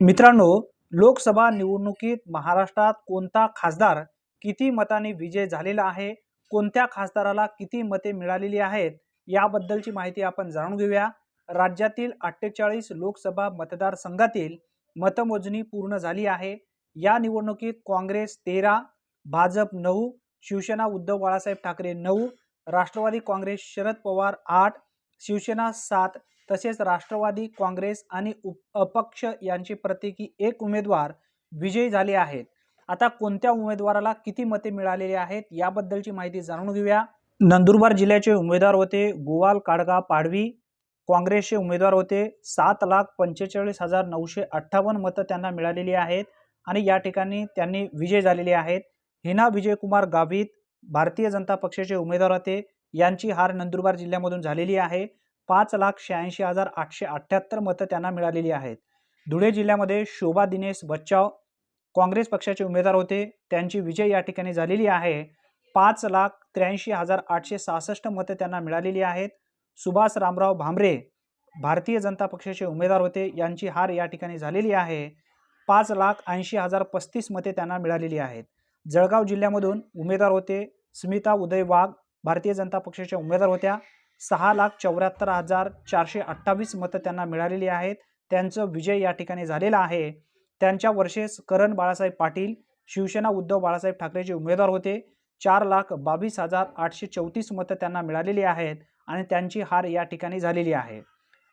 मित्रांनो लोकसभा निवडणुकीत महाराष्ट्रात कोणता खासदार किती मताने विजय झालेला आहे? कोणत्या खासदाराला किती मते मिळालेली आहेत? याबद्दलची माहिती आपण जाणून घेऊया. राज्यातील अठ्ठेचाळीस लोकसभा मतदारसंघातील मतमोजणी पूर्ण झाली आहे. या निवडणुकीत काँग्रेस तेरा भाजप नऊ शिवसेना उद्धव बाळासाहेब ठाकरे नऊ राष्ट्रवादी काँग्रेस शरद पवार आठ शिवसेना सात तसेच राष्ट्रवादी काँग्रेस आणि उप अपक्ष यांचे प्रत्येकी एक उमेदवार विजयी झाले आहेत. आता कोणत्या उमेदवाराला किती मते मिळालेली आहेत याबद्दलची माहिती जाणून घेऊया. नंदुरबार जिल्ह्याचे उमेदवार होते गोवाल काडगा पाडवी. काँग्रेसचे उमेदवार होते सात लाख पंचेचाळीस हजार नऊशे अठ्ठावन्न मतं त्यांना मिळालेली आहेत आणि या ठिकाणी त्यांनी विजय झालेले आहेत. हिना विजयकुमार गावित भारतीय जनता पक्षाचे उमेदवार होते. यांची हार नंदुरबार जिल्ह्यामधून झालेली आहे. पाच लाख शहाऐंशी हजार आठशे अठ्ठ्याहत्तर मतं त्यांना मिळालेली आहेत. धुळे जिल्ह्यामध्ये शोभा दिनेश बच्चाव काँग्रेस पक्षाचे उमेदवार होते. त्यांची विजय या ठिकाणी झालेली आहे. पाच लाख त्र्याऐंशी हजार आठशे सहासष्ट मतं त्यांना मिळालेली आहेत. सुभाष रामराव भांबरे भारतीय जनता पक्षाचे उमेदवार होते. यांची हार या ठिकाणी झालेली आहे. पाच लाख ऐंशी हजार पस्तीस मते त्यांना मिळालेली आहेत. जळगाव जिल्ह्यामधून उमेदवार होते. स्मिता उदय वाघ भारतीय जनता पक्षाच्या उमेदवार होत्या. सहा लाख चौऱ्याहत्तर हजार चारशे अठ्ठावीस मतं त्यांना मिळालेली आहेत. त्यांचं विजय या ठिकाणी झालेला आहे. त्यांच्या वर्षेस करण बाळासाहेब पाटील शिवसेना उद्धव बाळासाहेब ठाकरेचे उमेदवार होते. चार लाख बावीस हजार आठशे चौतीस मतं त्यांना मिळालेली आहेत आणि त्यांची हार या ठिकाणी झालेली आहे.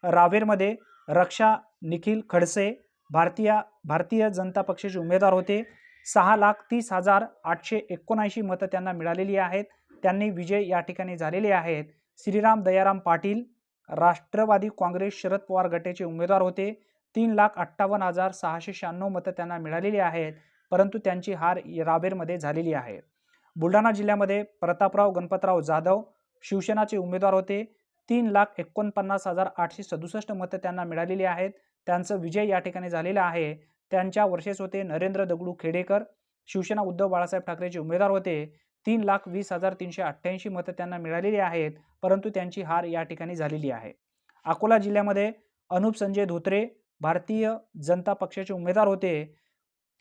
रावेरमध्ये रक्षा निखिल खडसे भारतीय भारतीय जनता पक्षाचे उमेदवार होते. सहा लाख तीस हजार आठशे एकोणऐंशी मतं त्यांना मिळालेली आहेत. त्यांनी विजय या ठिकाणी झालेले आहेत. श्रीराम दयाराम पाटील राष्ट्रवादी काँग्रेस शरद पवार गटाचे उमेदवार होते. तीन लाख अठ्ठावन्न हजार सहाशे शहाण्णव मतं त्यांना मिळालेली आहेत परंतु त्यांची हार रावेरमध्ये झालेली आहे. बुलढाणा जिल्ह्यामध्ये प्रतापराव गणपतराव जाधव शिवसेनाचे उमेदवार होते. तीन लाख एकोणपन्नास हजार आठशे सदुसष्ट मतं त्यांना मिळालेली आहेत. त्यांचं विजय या ठिकाणी झालेला आहे. त्यांच्या वर्षेस होते नरेंद्र दगडू खेडेकर. शिवसेना उद्धव बाळासाहेब ठाकरेचे उमेदवार होते. तीन लाख वीस हजार तीनशे अठ्ठ्याऐंशी मतं त्यांना मिळालेली आहेत परंतु त्यांची हार या ठिकाणी झालेली आहे. अकोला जिल्ह्यामध्ये अनुप संजय धोत्रे भारतीय जनता पक्षाचे उमेदवार होते.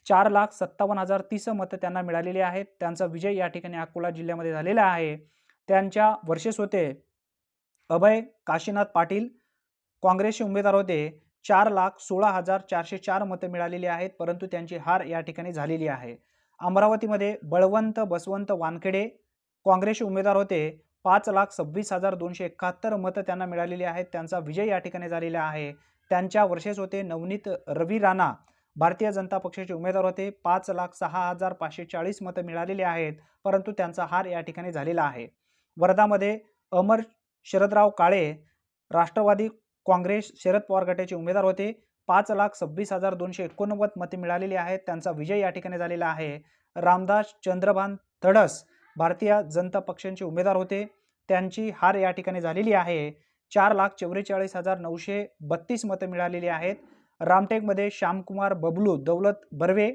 चार लाख सत्तावन्न हजार तीस मतं त्यांना मिळालेली आहेत. त्यांचा विजय या ठिकाणी अकोला जिल्ह्यामध्ये झालेला आहे. त्यांच्या वर्षेस होते. अभय काशीनाथ पाटील काँग्रेसचे उमेदवार होते. चार लाख सोळा हजार चारशे चार मतं मिळालेली आहेत परंतु त्यांची हार या ठिकाणी झालेली आहे. अमरावतीमध्ये बळवंत बसवंत वानखेडे काँग्रेसचे उमेदवार होते. पाच लाख सव्वीस हजार दोनशे एकाहत्तर मतं त्यांना मिळालेली आहेत. त्यांचा विजय या ठिकाणी झालेला आहे. त्यांच्या वर्षेस होते नवनीत रवी राणा. भारतीय जनता पक्षाचे उमेदवार होते. पाच लाख सहा हजार पाचशे चाळीस मतं मिळालेली आहेत परंतु त्यांचा हार या ठिकाणी झालेला आहे. वर्धामध्ये अमर शरदराव काळे राष्ट्रवादी काँग्रेस शरद पवार गटाचे उमेदवार होते. पाच लाख सव्वीस हजार दोनशे एकोणनव्वद मते मिळालेली आहेत. त्यांचा विजय या ठिकाणी झालेला आहे. रामदास चंद्रभान तडस भारतीय जनता पक्षांचे उमेदवार होते. त्यांची हार या ठिकाणी झालेली आहे. चार लाख चौवेचाळीस हजार नऊशे बत्तीस मतं मिळालेली आहेत. रामटेकमध्ये श्यामकुमार बबलू दौलत बर्वे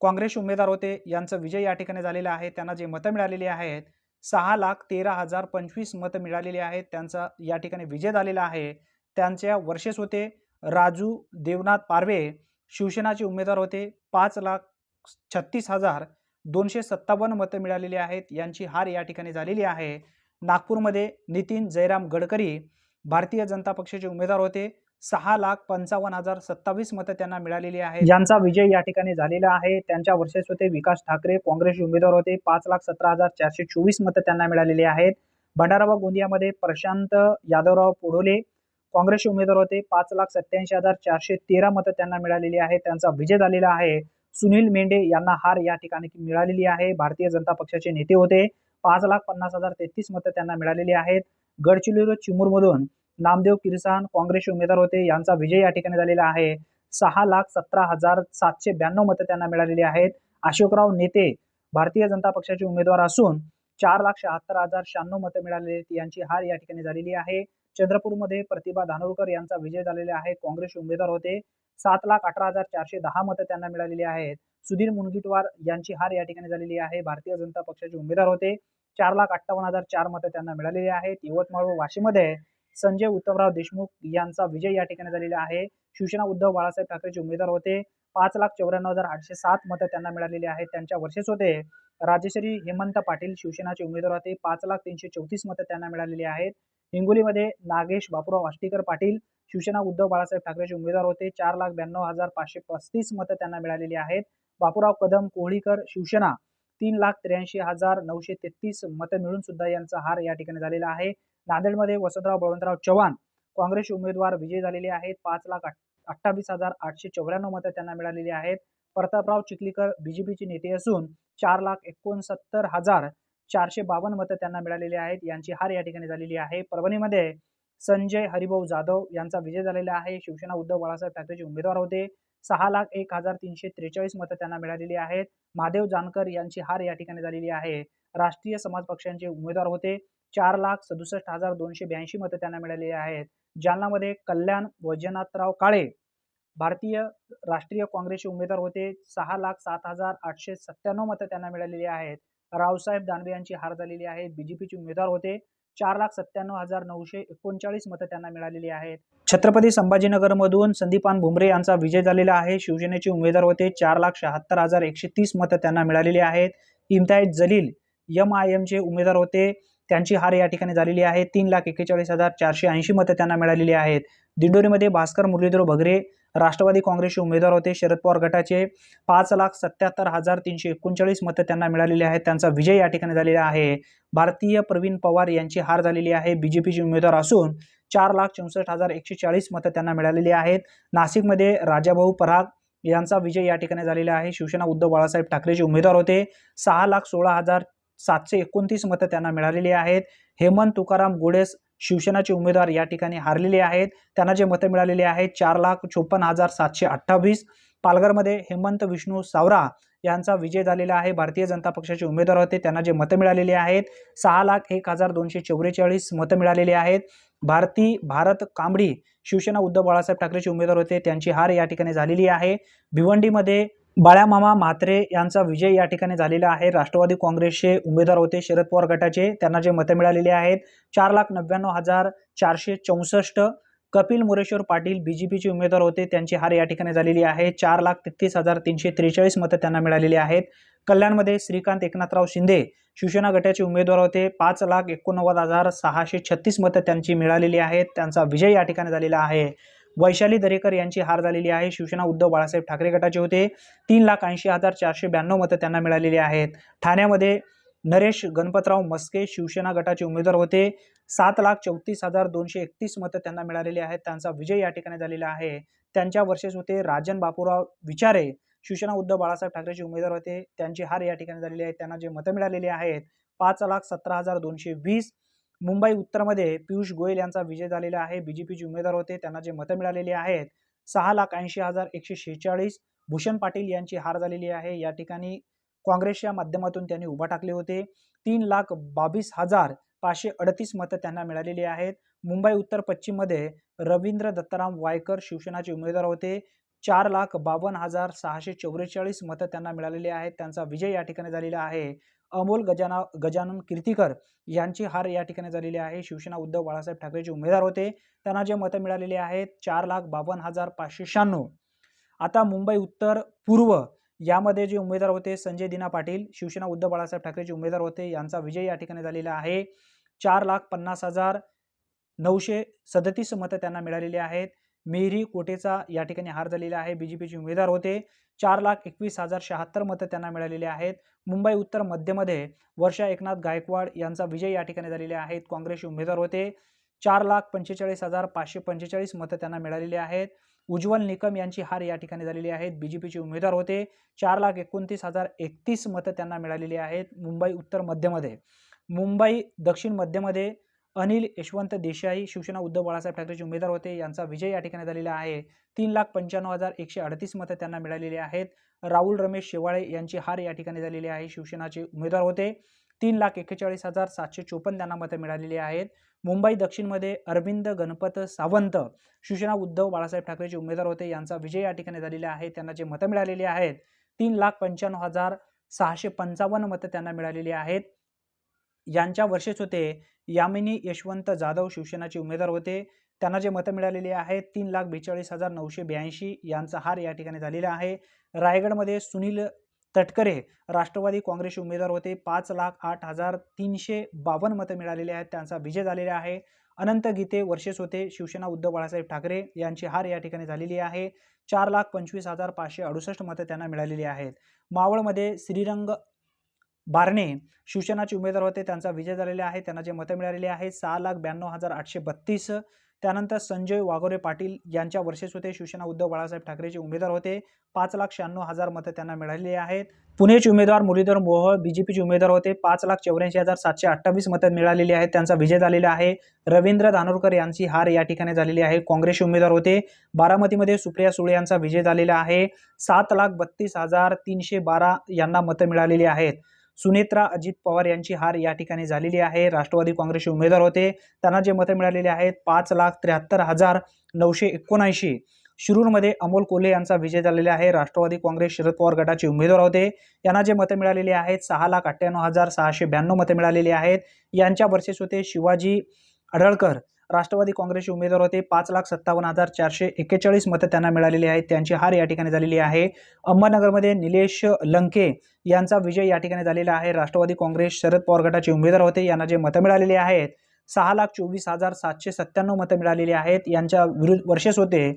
काँग्रेस उमेदवार होते. यांचा विजय या ठिकाणी झालेला आहे. त्यांना जे मतं मिळालेली आहेत सहा लाख तेरा हजार पंचवीस मतं मिळालेली आहेत. त्यांचा या ठिकाणी विजय झालेला आहे. त्यांच्या वर्षेस होते. राजू देवनाथ पारवे शिवसेनाचे उमेदवार होते. पाच लाख छत्तीस हजार दोनशे सत्तावन्न मतं मिळालेली आहेत. यांची हार या ठिकाणी झालेली आहे. नागपूरमध्ये नितीन जयराम गडकरी भारतीय जनता पक्षाचे उमेदवार होते. सहा लाख पंचावन्न हजार सत्तावीस मतं त्यांना मिळालेली आहे ज्यांचा विजय या ठिकाणी झालेला आहे. त्यांच्या वर्षेस होते विकास ठाकरे काँग्रेसचे उमेदवार होते. पाच लाख सतरा हजार चारशे चोवीस मतं त्यांना मिळालेली आहेत. भंडारा व गोंदियामध्ये प्रशांत यादवराव पोढोले काँग्रेसचे उमेदवार होते. पाच लाख सत्याऐंशी हजार चारशे तेरा मतं त्यांना मिळालेली आहे त्यांचा विजय झालेला आहे. सुनील मेंढे यांना हार या ठिकाणी मिळालेली आहे. भारतीय जनता पक्षाचे नेते होते. पाच लाख पन्नास हजार तेहतीस मतं त्यांना मिळालेली आहेत. गडचिरोली चिमूरमधून नामदेव किरसान काँग्रेसचे उमेदवार होते. यांचा विजय या ठिकाणी झालेला आहे. सहा लाख सतरा हजार सातशे ब्याण्णव मतं त्यांना मिळालेली आहेत. अशोकराव नेते भारतीय जनता पक्षाचे उमेदवार असून चार लाख शहात्तर हजार शहाण्णव मतं मिळालेली यांची हार या ठिकाणी झालेली आहे. चंद्रपूरमध्ये प्रतिभा धानोरकर यांचा विजय झालेला आहे. काँग्रेसचे उमेदवार होते. सात लाख अठरा हजार चारशे दहा मतं त्यांना मिळालेली आहेत. सुधीर मुनगीटवार यांची हार या ठिकाणी झालेली आहे. भारतीय जनता पक्षाचे उमेदवार होते. चार लाख अठ्ठावन्न हजार चार मतं त्यांना मिळालेली आहेत. यवतमाळ व वाशीमध्ये संजय उत्तमराव देशमुख यांचा विजय या ठिकाणी झालेला आहे. शिवसेना उद्धव बाळासाहेब ठाकरेचे उमेदवार होते. पाच लाख चौऱ्याण्णव हजार आठशे सात मतं त्यांना मिळालेली आहेत. त्यांच्या वर्षेस होते. राजेश्री हेमंत पाटील शिवसेनाचे उमेदवार होते. पाच लाख तीनशे चौतीस मतं त्यांना मिळालेली आहेत. हिंगोलीमध्ये नागेश बापूराव आष्टीकर पाटील शिवसेना उद्धव बाळासाहेब ठाकरेचे उमेदवार होते. चार लाख ब्याण्णव हजार पाचशे पस्तीस मतं त्यांना मिळालेली आहेत. बापूराव कदम कोहळीकर शिवसेना तीन लाख त्र्याऐंशी हजार नऊशे तेहतीस मतं मिळून सुद्धा यांचा हार या ठिकाणी झालेला आहे. नांदेडमध्ये वसंतराव बळवंतराव चव्हाण काँग्रेसचे उमेदवार विजयी झालेले आहेत. पाच लाख अठ्ठावीस हजार आठशे चौऱ्याण्णव मतं त्यांना मिळालेली आहेत. प्रतापराव चिखलीकर बीजेपीचे नेते असून चार लाख एकोणसत्तर हजार चारशे बावन्न मतं त्यांना मिळालेली आहेत. यांची हार या ठिकाणी झालेली आहे. परभणीमध्ये संजय हरिभाऊ जाधव यांचा विजय झालेला आहे. शिवसेना उद्धव बाळासाहेब ठाकरेचे उमेदवार होते. सहा लाख एक हजार तीनशे त्रेचाळीस मतं त्यांना मिळालेली आहेत. महादेव जानकर यांची हार या ठिकाणी झालेली आहे. राष्ट्रीय समाज पक्षांचे उमेदवार होते. चार लाख सदुसष्ट हजार दोनशे ब्याऐंशी मतं त्यांना मिळालेली आहेत. जालनामध्ये कल्याण वैजनाथराव काळे भारतीय राष्ट्रीय काँग्रेसचे उमेदवार होते. सहा लाख सात हजार आठशे सत्त्याण्णव मतं त्यांना मिळालेली आहेत. रावसाहेब दानवे यांची हार झालेली आहे. बीजेपीचे उमेदवार होते. चार लाख सत्त्याण्णव हजार नऊशे एकोणचाळीस मतं त्यांना मिळालेली आहेत. छत्रपती संभाजीनगरमधून संदीपान भुमरे यांचा विजय झालेला आहे. शिवसेनेचे उमेदवार होते. चार लाख शहात्तर हजार एकशे तीस मतं त्यांना मिळालेली आहेत. इम्तियाज जलील एम आय एमचे उमेदवार होते. त्यांची हार या ठिकाणी झालेली आहे. तीन लाख एक्केचाळीस हजार चारशे ऐंशी मतं त्यांना मिळालेली आहेत. दिंडोरीमध्ये भास्कर मुरलीधर भगरे राष्ट्रवादी काँग्रेसचे उमेदवार होते. शरद पवार गटाचे पाच लाख सत्याहत्तर हजार तीनशे एकोणचाळीस मतं त्यांना मिळालेली आहेत. त्यांचा विजय या ठिकाणी झालेला आहे. भारतीय प्रवीण पवार यांची हार झालेली आहे. बी जे पीचे उमेदवार असून चार लाख चौसष्ट हजार एकशे चाळीस मतं त्यांना मिळालेली आहेत. नाशिकमध्ये राजाभाऊ पराग यांचा विजय या ठिकाणी झालेला आहे. शिवसेना उद्धव बाळासाहेब ठाकरेचे उमेदवार होते. सहा लाख सोळा हजार सातशे एकोणतीस मतं त्यांना मिळालेली आहेत. हेमंत तुकाराम गोडेस शिवसेनाचे उमेदवार या ठिकाणी हारलेले आहेत. त्यांना जे मतं मिळालेले आहेत चार लाख चोपन्न हजार सातशे अठ्ठावीस. पालघरमध्ये हेमंत विष्णू सावरा यांचा विजय झालेला आहे. भारतीय जनता पक्षाचे उमेदवार होते. त्यांना जे मतं मिळालेली आहेत सहा लाख एक हजार दोनशे चौवेचाळीस मतं मिळालेली आहेत. भारती भारत कांबडी शिवसेना उद्धव बाळासाहेब ठाकरेचे उमेदवार होते. त्यांची हार या ठिकाणी झालेली आहे. भिवंडीमध्ये बाळ्यामामा म्हात्रे यांचा विजय या ठिकाणी झालेला आहे. राष्ट्रवादी काँग्रेसचे उमेदवार होते शरद पवार गटाचे. त्यांना जे मतं मिळालेली आहेत चार लाख नव्याण्णव हजार चारशे चौसष्ट. कपिल मुरेश्वर पाटील बी जे पीचे उमेदवार होते. त्यांची हार या ठिकाणी झालेली आहे. चार लाख तेहतीस हजार तीनशे त्रेचाळीस मतं त्यांना मिळालेली आहेत. कल्याणमध्ये श्रीकांत एकनाथराव शिंदे शिवसेना गटाचे उमेदवार होते. पाच लाख एकोणनव्वद हजार सहाशे छत्तीस मतं त्यांची मिळालेली आहेत. त्यांचा विजय या ठिकाणी झालेला आहे. वैशाली दरेकर यांची हार झालेली आहे. शिवसेना उद्धव बाळासाहेब ठाकरे गटाचे होते. तीन लाख ऐंशी हजार चारशे ब्याण्णव मतं त्यांना मिळालेली आहेत. ठाण्यामध्ये नरेश गणपतराव मस्के शिवसेना गटाचे उमेदवार होते. सात लाख चौतीस हजार दोनशे एकतीस मतं त्यांना मिळालेली आहेत. त्यांचा विजय या ठिकाणी झालेला आहे. त्यांच्या वर्षेस होते राजन बापूराव विचारे. शिवसेना उद्धव बाळासाहेब ठाकरेचे उमेदवार होते. त्यांची हार या ठिकाणी झालेली आहे. त्यांना जे मतं मिळालेली आहेत पाच लाख सतरा हजार दोनशे वीस मुंबई उत्तरमध्ये पियुष गोयल यांचा विजय झालेला आहे. बीजेपीचे उमेदवार होते. त्यांना जे मतं मिळालेली आहेत सहा लाख ऐंशी हजार एकशे शेहेचाळीस. भूषण पाटील यांची हार झालेली आहे. या ठिकाणी काँग्रेसच्या माध्यमातून त्यांनी उभा टाकले होते. तीन लाख बावीस हजार पाचशे अडतीस मतं त्यांना मिळालेली आहेत. मुंबई उत्तर पश्चिममध्ये रवींद्र दत्ताराम वायकर शिवसेनाचे उमेदवार होते. चार लाख बावन्न हजार सहाशे चौवेचाळीस मतं त्यांना मिळालेली आहेत. त्यांचा विजय या ठिकाणी झालेला आहे. अमोल गजाना गजानन कीर्तीकर यांची हार या ठिकाणी झालेली आहे. शिवसेना उद्धव बाळासाहेब ठाकरेचे उमेदवार होते. त्यांना जे मतं मिळालेली आहेत चार लाख बावन्न हजार पाचशे शहाण्णव. आता मुंबई उत्तर पूर्व यामध्ये जे उमेदवार होते संजय दिना पाटील शिवसेना उद्धव बाळासाहेब ठाकरेचे उमेदवार होते यांचा विजय या ठिकाणी झालेला आहे. चार लाख पन्नास हजार नऊशे सदतीस मतं त्यांना मिळालेली आहेत. मेहरी कोटेचा या ठिकाणी हार झालेला आहे. बीजेपीचे उमेदवार होते. चार लाख एकवीस हजार शहात्तर मतं त्यांना मिळालेली आहेत. मुंबई उत्तर मध्यमध्ये वर्षा एकनाथ गायकवाड यांचा विजय या ठिकाणी झालेले आहेत काँग्रेसचे उमेदवार होते. चार लाख पंचेचाळीस हजार पाचशे पंचेचाळीस मतं त्यांना मिळालेली आहेत. उज्ज्वल निकम यांची हार या ठिकाणी झालेली आहेत बीजेपीचे उमेदवार होते. चार लाख एकोणतीस हजार एकतीस मतं त्यांना मिळालेली आहेत. मुंबई उत्तर मध्यमध्ये. मुंबई दक्षिण मध्यमध्ये अनिल यशवंत देसाई शिवसेना उद्धव बाळासाहेब ठाकरेचे उमेदवार होते. यांचा विजय या ठिकाणी झालेला आहे. तीन लाख पंच्याण्णव हजार एकशे अडतीस मतं त्यांना मिळालेली आहेत. राहुल रमेश शेवाळे यांची हार या ठिकाणी झालेली आहे. शिवसेनाचे उमेदवार होते. तीन लाख एक्केचाळीस हजार सातशे चोपन्न त्यांना मतं मिळालेली आहेत. मुंबई दक्षिणमध्ये अरविंद गणपत सावंत शिवसेना उद्धव बाळासाहेब ठाकरेचे उमेदवार होते. यांचा विजय या ठिकाणी झालेला आहे. त्यांना जे मतं मिळालेली आहेत तीन लाख पंच्याण्णव हजार सहाशे पंचावन्न मतं त्यांना मिळालेली आहेत. यांच्या वर्षेच होते. यामिनी यशवंत जाधव शिवसेनाचे उमेदवार होते. त्यांना जे मतं मिळालेली आहेत तीन लाख बेचाळीस हजार नऊशे ब्याऐंशी यांचा हार या ठिकाणी झालेला आहे. रायगडमध्ये सुनील तटकरे राष्ट्रवादी काँग्रेसचे उमेदवार होते. पाच लाख आठ हजार तीनशे बावन्न मतं मिळालेली आहेत. त्यांचा विजय झालेला आहे. अनंत गीते वर्षेस होते. शिवसेना उद्धव बाळासाहेब ठाकरे यांची हार या ठिकाणी झालेली आहे. चार लाख पंचवीस हजार पाचशे अडुसष्ट मतं त्यांना मिळालेली आहेत. मावळमध्ये श्रीरंग बारणे शिवसेनाचे उमेदवार होते त्यांचा विजय झालेला आहे त्यांना जे मतं मिळालेली आहेत सहा लाख ब्याण्णव हजार आठशे बत्तीस. त्यानंतर संजय वाघोरे पाटील यांच्या वर्षेस होते शिवसेना उद्धव बाळासाहेब ठाकरेचे उमेदवार होते पाच लाख शहाण्णव हजार मतं त्यांना मिळालेली आहेत. पुणेचे उमेदवार मुरलीधर मोहोळ बीजेपीचे उमेदवार होते पाच लाख चौऱ्याऐंशी हजार सातशे अठ्ठावीस मतं मिळालेली आहेत त्यांचा विजय झालेला आहे. रवींद्र धानोरकर यांची हार या ठिकाणी झालेली आहे काँग्रेसचे उमेदवार होते. बारामतीमध्ये सुप्रिया सुळे यांचा विजय झालेला आहे सात लाख बत्तीस हजार तीनशे बारा यांना मतं मिळालेली आहेत. सुनेत्रा अजित पवार यांची हार या ठिकाणी झालेली आहे. राष्ट्रवादी काँग्रेसचे उमेदवार होते. त्यांना जे मतं मिळालेली आहेत पाच लाख त्र्याहत्तर हजार नऊशे एकोणऐंशी. शिरूरमध्ये अमोल कोल्हे यांचा विजय झालेला आहे. राष्ट्रवादी काँग्रेस शरद पवार गटाचे उमेदवार होते. यांना जे मतं मिळालेली आहेत सहा लाख अठ्ठ्याण्णव हजार सहाशे ब्याण्णव मतं मिळालेली आहेत. यांच्या वर्षेस होते शिवाजी अडळकर राष्ट्रवादी काँग्रेसचे उमेदवार होते. पाच लाख सत्तावन्न हजार चारशे एक्केचाळीस मतं त्यांना मिळालेली आहेत. त्यांची हार या ठिकाणी झालेली आहे. अहमदनगरमध्ये निलेश लंके यांचा विजय या ठिकाणी झालेला आहे. राष्ट्रवादी काँग्रेस शरद पवार गटाचे उमेदवार होते. यांना जे मतं मिळालेली आहेत सहा लाख चोवीस हजार सातशे सत्त्याण्णव मतं मिळालेली आहेत. यांच्या विरुद्ध वर्षेस होते.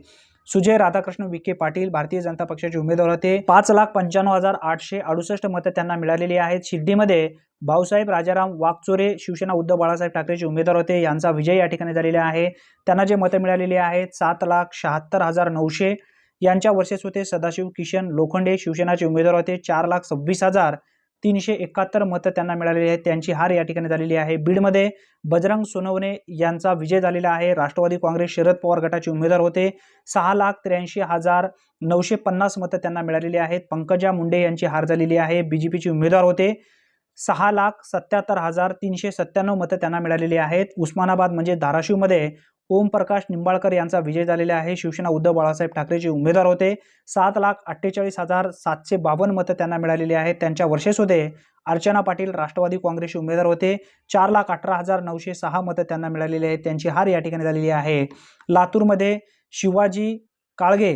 सुजय राधाकृष्ण विखे पाटील भारतीय जनता पक्षाचे उमेदवार होते. पाच लाख पंच्याण्णव हजार आठशे अडुसष्ट मतं त्यांना मिळालेली आहेत. शिर्डीमध्ये भाऊसाहेब राजाराम वाकचोरे शिवसेना उद्धव बाळासाहेब ठाकरेचे उमेदवार होते. यांचा विजय या ठिकाणी झालेला आहे. त्यांना जे मतं मिळालेली आहेत सात लाख शहात्तर हजार नऊशे. यांच्या वर्षेस होते सदाशिव किशन लोखंडे शिवसेनाचे उमेदवार होते. चार लाख सव्वीस हजार तीनशे एकाहत्तर मतं त्यांना मिळालेली आहेत. त्यांची हार या ठिकाणी झालेली आहे. बीडमध्ये बजरंग सोनवणे यांचा विजय झालेला आहे. राष्ट्रवादी काँग्रेस शरद पवार गटाचे उमेदवार होते. सहा लाख त्र्याऐंशी हजार नऊशे पन्नास मतं त्यांना मिळालेली आहेत. पंकजा मुंडे यांची हार झालेली आहे. बी जे पीचे उमेदवार होते. सहा लाख सत्याहत्तर हजार तीनशे सत्त्याण्णव मतं त्यांना मिळालेली आहेत. उस्मानाबाद म्हणजे धाराशिवमध्ये ओमप्रकाश निंबाळकर यांचा विजय झालेला आहे. शिवसेना उद्धव बाळासाहेब ठाकरेचे उमेदवार होते. सात लाख अठ्ठेचाळीस हजार सातशे बावन्न मतं त्यांना मिळालेली आहेत. त्यांच्या वर्षेस होते अर्चना पाटील राष्ट्रवादी काँग्रेसचे उमेदवार होते. चार लाख अठरा हजार नऊशे सहा मतं त्यांना मिळालेली आहेत. त्यांची हार या ठिकाणी झालेली आहे. लातूरमध्ये शिवाजी काळगे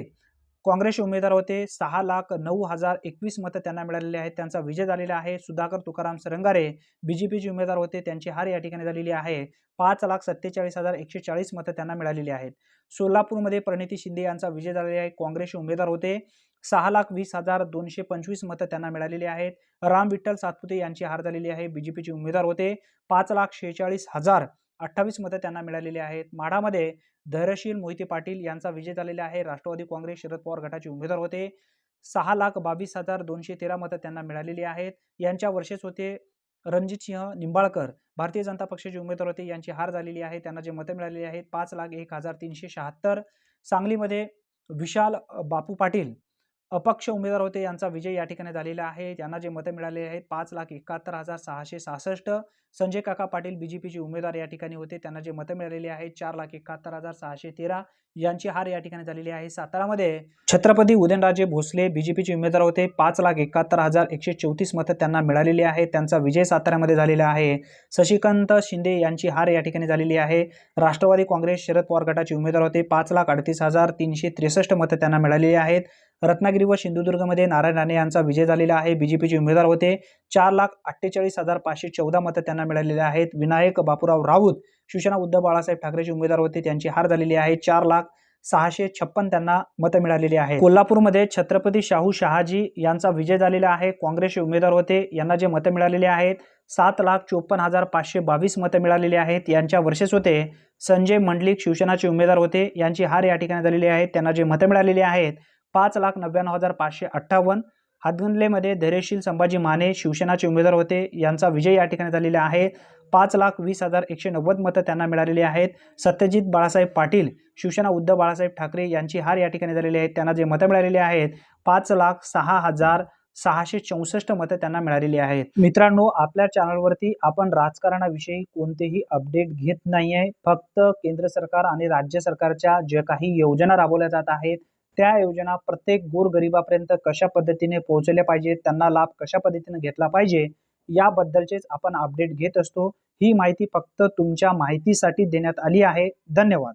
काँग्रेसचे उमेदवार होते. सहा लाख नऊ हजार एकवीस मतं त्यांना मिळालेली आहेत. त्यांचा विजय झालेला आहे. सुधाकर तुकाराम सरंगारे बी जे पीचे उमेदवार होते. त्यांची हार या ठिकाणी झालेली आहे. पाच लाख सत्तेचाळीस हजार एकशे चाळीस मतं त्यांना मिळालेली आहेत. सोलापूरमध्ये प्रणिती शिंदे यांचा विजय झालेला आहे. काँग्रेसचे उमेदवार होते. सहा लाख वीस हजार दोनशे पंचवीस मतं त्यांना मिळालेली आहेत. राम विठ्ठल सातपुते यांची हार झालेली आहे. बी जे पीचे उमेदवार होते. पाच लाख शेहेचाळीस हजार अठ्ठावीस मतं त्यांना मिळालेली आहेत. माढामध्ये धैर्यशील मोहिते पाटील यांचा विजय झालेला आहे. राष्ट्रवादी काँग्रेस शरद पवार गटाचे उमेदवार होते. सहा लाख बावीस हजार दोनशे तेरा मतं त्यांना मिळालेली आहेत. यांच्या वर्षेस होते रणजित सिंह निंबाळकर. भारतीय जनता पक्षाचे उमेदवार होते. यांची हार झालेली आहे. त्यांना जे मतं मिळालेली आहेत पाच लाख एक हजार तीनशे शहात्तर. सांगलीमध्ये विशाल बापू पाटील अपक्ष उमेदवार होते यांचा विजय या ठिकाणी झालेला आहे. त्यांना जे मतं मिळाले आहेत पाच लाख एकाहत्तर हजार सहाशे सहासष्ट. संजय काका पाटील बी जे पीचे उमेदवार या ठिकाणी होते. त्यांना जे मतं मिळालेली आहेत चार लाख एकाहत्तर हजार सहाशे तेरा. यांची हार या ठिकाणी झालेली आहे. सातारामध्ये छत्रपती उदयनराजे भोसले बी जे पीचे उमेदवार होते. पाच लाख एकाहत्तर हजार एकशे चौतीस मतं त्यांना मिळालेली आहे. त्यांचा विजय साताऱ्यामध्ये झालेला आहे. शशिकांत शिंदे यांची हार या ठिकाणी झालेली आहे. राष्ट्रवादी काँग्रेस शरद पवार गटाचे उमेदवार होते. पाच लाख अडतीस हजार तीनशे त्रेसष्ट मतं त्यांना मिळालेली आहेत. रत्नागिरी व सिंधुदुर्गमध्ये नारायण राणे यांचा विजय झालेला आहे. बी जे पीचे उमेदवार होते. चार लाख अठ्ठेचाळीस हजार पाचशे चौदा मतं त्यांना मिळालेली आहेत. विनायक बापूराव राऊत शिवसेना उद्धव बाळासाहेब ठाकरेचे उमेदवार होते. त्यांची हार झालेली आहे. चार लाख सहाशे छप्पन त्यांना मतं मिळालेली आहे कोल्हापूरमध्ये छत्रपती शाहू शहाजी यांचा विजय झालेला आहे. काँग्रेसचे उमेदवार होते. यांना जे मतं मिळालेली आहेत सात लाख चोपन्न हजार पाचशे बावीस मतं मिळालेली आहेत. यांच्या वर्षेस होते. संजय मंडलिक शिवसेनाचे उमेदवार होते. यांची हार या ठिकाणी झालेली आहे. त्यांना जे मतं मिळालेली आहेत पाच लाख नव्याण्णव हजार पाचशे अठ्ठावन्न. हातगंदलेमध्ये धैर्यशील संभाजी माने शिवसेनाचे उमेदवार होते. यांचा विजय या ठिकाणी झालेला आहे. पाच लाख वीस हजार एकशे नव्वद मतं त्यांना मिळालेली आहेत. सत्यजित बाळासाहेब पाटील शिवसेना उद्धव बाळासाहेब ठाकरे यांची हार या ठिकाणी झालेली आहे. त्यांना जे मतं मिळालेली आहेत पाच लाख सहा हजार सहाशे चौसष्ट मतं त्यांना मिळालेली आहेत. मित्रांनो आपल्या चॅनलवरती आपण राजकारणाविषयी कोणतेही अपडेट घेत नाही आहे फक्त केंद्र सरकार आणि राज्य सरकारच्या ज्या काही योजना राबवल्या जात आहेत त्या योजना प्रत्येक गोरगरिबापर्यंत कशा पद्धतीने पोहोचल्या पाहिजेत त्यांना लाभ कशा पद्धतीने घेतला पाहिजे याबद्दलचेच आपण अपडेट घेत असतो. ही माहिती फक्त तुमच्या माहितीसाठी देण्यात आली आहे. धन्यवाद.